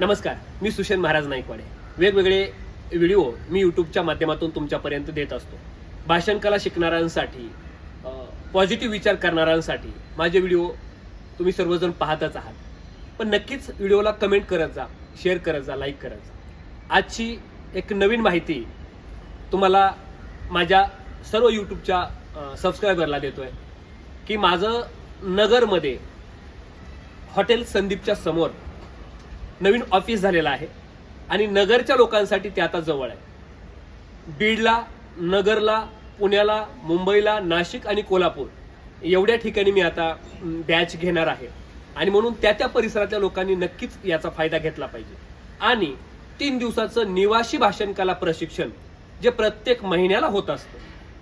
नमस्कार मी सुशेन महाराज नाईकवाडे. वेगवेगळे व्हिडिओ मी यूट्यूबच्या माध्यमातून तुमच्यापर्यंत देत असतो. भाषण कला शिकणाऱ्यांसाठी पॉझिटिव्ह विचार करणाऱ्यांसाठी माझे व्हिडिओ तुम्ही सर्वजण पाहतच आहात. पण नक्कीच व्हिडिओला कमेंट करत जा शेअर करत जा लाईक करत जा. आजची एक नवीन माहिती तुम्हाला माझ्या सर्व यूट्यूबच्या सबस्क्रायबरला देतोय की माझं नगरमध्ये हॉटेल संदीपच्या समोर नवीन ऑफिस झालेलं आहे. आणि नगरच्या लोकांसाठी ते आता जवळ आहे. बीडला नगरला पुण्याला मुंबईला नाशिक आणि कोल्हापूर एवढ्या ठिकाणी मी आता बॅच घेणार आहे. आणि म्हणून त्या त्या परिसरातल्या लोकांनी नक्कीच याचा फायदा घेतला पाहिजे. आणि तीन दिवसाचं निवासी भाषण कला प्रशिक्षण जे प्रत्येक महिन्याला होत असतं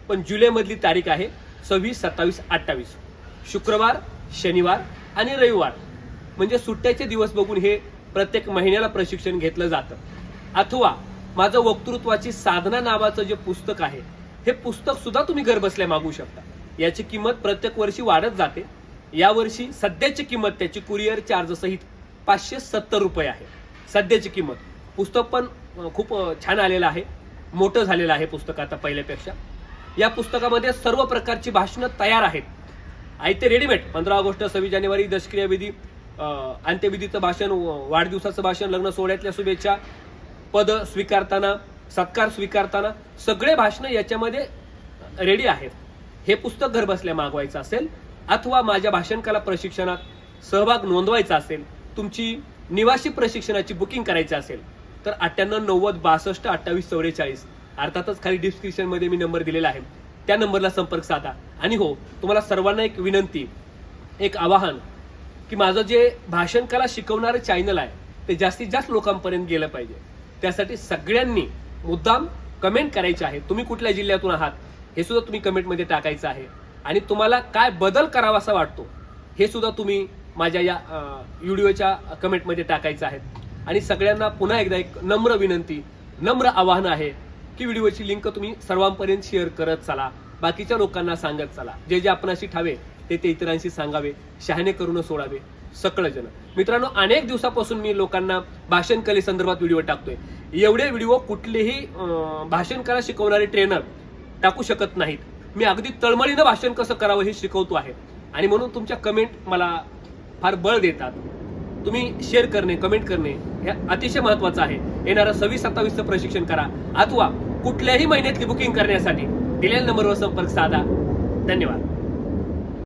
पण जुलैमधली तारीख आहे सव्वीस सत्तावीस अठ्ठावीस. शुक्रवार शनिवार आणि रविवार. म्हणजे सुट्ट्याचे दिवस बघून हे प्रत्येक महिन्याला प्रशिक्षण घेतलं जातं. अथवा माझं वक्तृत्वाची साधना नावाचं जे पुस्तक आहे हे पुस्तक सुद्धा तुम्ही घरबसल्या मागू शकता. याची किंमत प्रत्येक वर्षी वाढत जाते. यावर्षी सध्याची किंमत त्याची कुरिअर चार्ज सहित पाचशे सत्तर रुपये आहे. सध्याची किंमत. पुस्तक पण खूप छान आलेलं आहे. मोठं झालेलं आहे पुस्तक आता पहिल्यापेक्षा. या पुस्तकामध्ये सर्व प्रकारची भाषणं तयार आहेत. आहे ते रेडीमेड पंधरा ऑगस्ट सव्वीस जानेवारी दशक्रिया विधी अंत्यविधीचं भाषण व- वाढदिवसाचं भाषण लग्न सोहळ्यातल्या शुभेच्छा पद स्वीकारताना सत्कार स्वीकारताना सगळे भाषणं याच्यामध्ये रेडी आहेत. हे पुस्तक घर बसल्या मागवायचं असेल अथवा माझ्या भाषणकला प्रशिक्षणात सहभाग नोंदवायचा असेल तुमची निवासी प्रशिक्षणाची बुकिंग करायची असेल तर अठ्ठ्याण्णव नव्वद बासष्ट अठ्ठावीस चौवेचाळीस अर्थातच खाली डिस्क्रिप्शनमध्ये मी नंबर दिलेला आहे. त्या नंबरला संपर्क साधा. आणि हो तुम्हाला सर्वांना एक विनंती एक आवाहन की माझं जे भाषण कला शिकवणारं चॅनल आहे ते जास्तीत जास्त लोकांपर्यंत गेलं पाहिजे. त्यासाठी सगळ्यांनी मुद्दाम कमेंट करायचे आहे तुम्ही कुठल्या जिल्ह्यातून आहात हे सुद्धा तुम्ही कमेंटमध्ये टाकायचं आहे. आणि तुम्हाला काय बदल करावासा वाटतो हे सुद्धा तुम्ही माझ्या या व्हिडिओच्या कमेंटमध्ये टाकायचं आहे. आणि सगळ्यांना पुन्हा एकदा एक नम्र विनंती नम्र आवाहन आहे की व्हिडिओची लिंक तुम्ही सर्वांपर्यंत शेअर करत चला. बाकीच्या लोकांना सांगत चला. जे जे आपणाशी ठावे ते ते इतरांशी सांगावे शहाणे करून सोडावे. सकळ जण मित्रांनो अनेक दिवसापासून मी लोकांना भाषण कले संदर्भात व्हिडिओ टाकतोय. एवढे व्हिडिओ कुठलेही भाषण कला शिकवणारे ट्रेनर टाकू शकत नाहीत. मी अगदी तळमळीनं भाषण कसं करावं हे शिकवतो आहे. आणि म्हणून तुमच्या कमेंट मला फार बळ देतात. तुम्ही शेअर करणे कमेंट करणे हे अतिशय महत्वाचं आहे. येणारं सव्वीस सत्तावीसचं प्रशिक्षण करा. अथवा कुठल्याही महिन्यातली बुकिंग करण्यासाठी दिलेल्या नंबरवर संपर्क साधा. धन्यवाद.